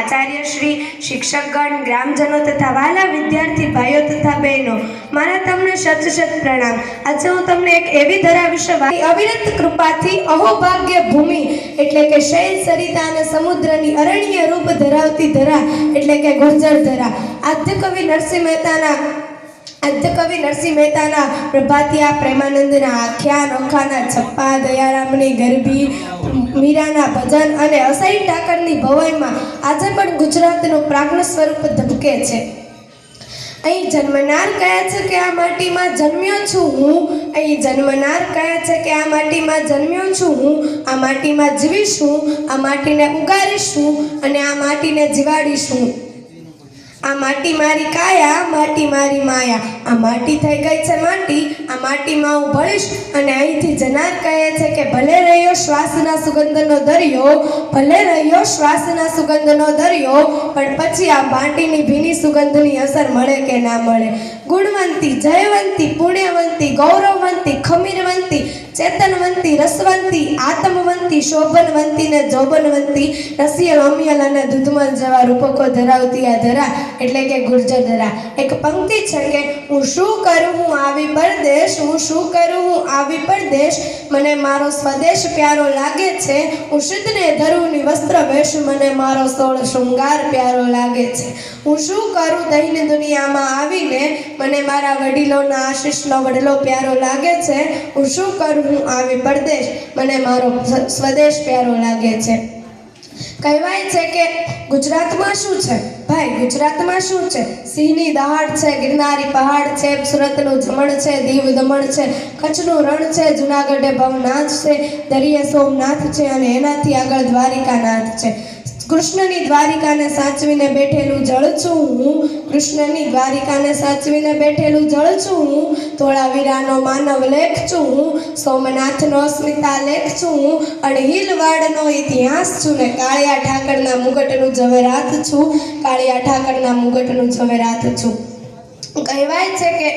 આચાર્ય શ્રી શિક્ષકગણ, ગ્રામજનો તથા વાલા વિદ્યાર્થી ભાઈઓ તથા બહેનો, મારા તમને શત શત પ્રણામ. આજે હું તમને એક એવી ધરા વિશે અવિરત કૃપાથી અહોભાગ્ય ભૂમિ, એટલે કે શૈલ સરિતા અને સમુદ્રની અરણ્ય રૂપ ધરાવતી ધરા, એટલે કે ગુર્જર ધરા. આદ્ય કવિ નરસિંહ મહેતાના આદ્ય કવિ નરસિંહ મહેતાના પ્રભાતિયા પ્રેમાનંદના આખ્યાન અખાના છપ્પા, દયારામની ગરબી, મીરાના ભજન અને અસાઈ ઠાકરની ભવાઈમાં આજે પણ ગુજરાતનું પ્રાજ્ઞ સ્વરૂપ ધબકે છે. અહીં જન્મનાર કહે છે કે આ માટીમાં જન્મ્યો છું હું. અહીં જન્મનાર કહે છે કે આ માટીમાં જન્મ્યો છું હું. આ માટીમાં જીવીશ હું. આ માટીને ઉગાડીશ હું અને આ માટીને જીવાડીશ હું. આ માટી મારી કાયા માટી મારી માયા. આ માટી થઈ ગઈ છે માટી, આ માટીમાં હું ભળીશ અને અહીંથી જનાર કહે છે કે ભલે રહ્યો શ્વાસના સુગંધનો દરિયો, ભલે રહ્યો શ્વાસના સુગંધનો દરિયો, પણ પછી આ માટીની ભીની સુગંધની અસર મળે કે ના મળે? ગુણવંતી, જયવંતી, પુણ્યવંતી, ગૌરવવંતી, ખમીરવંતી, ચેતનવંતી, રસવંતી આત્મવંતી શોભનવંતી ને જોબનવંતી રસિયલ અમિયલ અને દૂધમલ જેવા રૂપકો ધરાવતી આ ધરા એટલે કે ગુર્જર ધરા એક પંક્તિ છે કે હું શું કરું, હું આવી પરદેશ, હું શું કરું, હું આવી પરદેશ. મને મારો સ્વદેશ પ્યારો લાગે છે. હું સિદ્ધને ધરુની વસ્ત્ર વેશ, મને મારો સોળ શૃંગાર પ્યારો લાગે છે. હું શું કરું દહીં દુનિયામાં આવીને, મને મારા વડીલોના આશીષનો વડલો પ્યારો લાગે છે. હું શું કરું, હું આવી પરદેશ. મને મારો સ્વદેશ પ્યારો લાગે છે. કહેવાય છે કે ગુજરાતમાં શું છે? ભાઈ, ગુજરાતમાં શું છે? સિંહની દહાડ છે, ગિરનારી પહાડ છે, સુરતનું જમણ છે, દીવ દમણ છે, કચ્છનું રણ છે, જુનાગઢે ભવનાથ છે, દરિયા સોમનાથ છે અને એનાથી આગળ દ્વારિકાનાથ છે. કૃષ્ણની દ્વારિકાને સાચવીને બેઠેલું જળ છું હું. કૃષ્ણની દ્વારિકાને સાચવીને બેઠેલું જળ છું હું. ધોળાવીરાનો માનવ લેખ છું હું. સોમનાથનો અસ્મિતા લેખ છું હું. અડહિલવાડનો ઇતિહાસ છું ને કાળિયા ઠાકરના મુગટનું જવેરાત છું. કાળિયા ઠાકરના મુગટનું જવેરાત છું. કહેવાય છે કે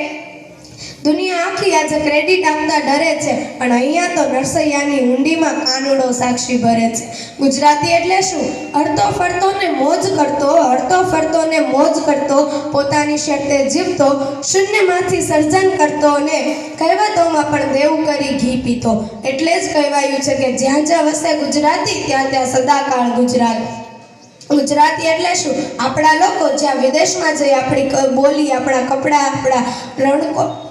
દુનિયા આખી આજે ક્રેડિટ આપતા ડરે છે, પણ અહીંયા તો નરસૈયાની હુંડીમાં કાનુડો સાક્ષી ભરે છે. ગુજરાતી એટલે શું? હડતો ફરતો ને મોજ કરતો હડતો ફરતો ને મોજ કરતો, પોતાની શરતે જીવતો, શૂન્યમાંથી સર્જન કરતો ને કહેવતોમાં પણ દેવું કરી ઘી પીતો. એટલે જ કહેવાયું છે કે જ્યાં જ્યાં વસે ગુજરાતી, ત્યાં ત્યાં સદાકાળ ગુજરાત. ગુજરાતી એટલે શું? આપણા લોકો જ્યાં વિદેશમાં જઈ આપણી બોલી, આપણા કપડાં, આપણા રણકો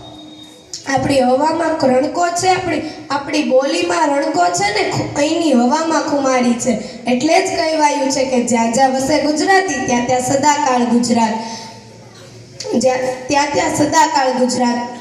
આપણી હવામાં રણકો છે, આપણી આપણી બોલીમાં રણકો છે ને અહીંની હવામાં ખુમારી છે. એટલે જ કહેવાયું છે કે જ્યાં જ્યાં વસે ગુજરાતી, ત્યાં ત્યાં સદાકાળ ગુજરાત. જ્યાં, ત્યાં ત્યાં સદાકાળ ગુજરાત.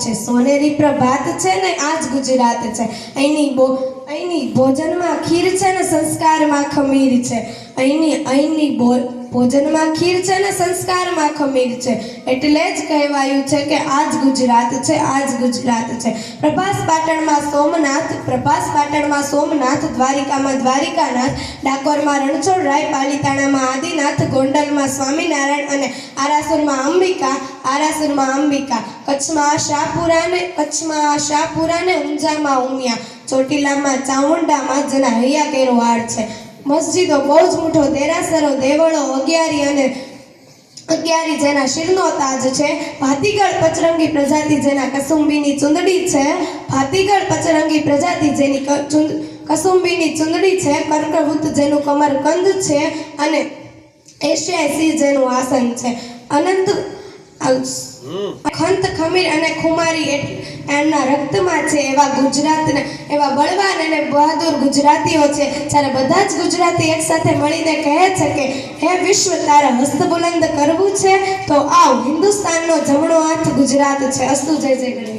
છે, સોનેરી પ્રભાત છે ને આ જ ગુજરાત છે. અહીંની બો અહીંની ભોજનમાં ખીર છે ને સંસ્કારમાં ખમીર છે. અહીંની અહીંની બો ભોજનમાં ખીર છે ને સંસ્કારમાં ખમીર છે. એટલે જ કહેવાયું છે કે આજ ગુજરાત છે, આજ ગુજરાત છે. પ્રભાસ પાટણમાં સોમનાથ, પ્રભાસ પાટણમાં સોમનાથ, દ્વારિકામાં દ્વારિકાનાથ, ડાકોરમાં રણછોડરાય પાલીતાણામાં આદિનાથ, ગોંડલમાં સ્વામિનારાયણ અને આરાસુરમાં અંબિકા આરાસુરમાં અંબિકા. કચ્છમાં શાહપુરા ને, કચ્છમાં શાહપુરા ને, ઊંઝામાં ઉમિયા. ચોટીલામાં ચામુંડામાં જેના હૈયા કેરો વાળ છે. મસ્જિદો બહુ જ મોટો, દેરાસરો, દેવળો, અગિયારી અને અગિયારી જેના શિરનો તાજ છે. ભાતીગળ પચરંગી પ્રજાતિ જેના કસુંબીની ચુંદડી છે. ભાતીગળ પચરંગી પ્રજાતિ જેની કસુંબીની ચુંદડી છે. કર્કવૃત જેનું કમરકંદ છે અને એશિયાઈ સિંહ જેનું આસન છે. અનંત ખંત ખમીર અને ખુમારી એમના રક્તમાં છે એવા ગુજરાતને એવા બળવાન અને બહાદુર ગુજરાતીઓ છે. જ્યારે બધા જ ગુજરાતી એકસાથે મળીને કહે છે કે હે વિશ્વ તારે હસ્તબુલંદ કરવું છે? તો આવ હિન્દુસ્તાનનો જમણો હાથ ગુજરાત છે. અસ્તુ જય જય ગણેશ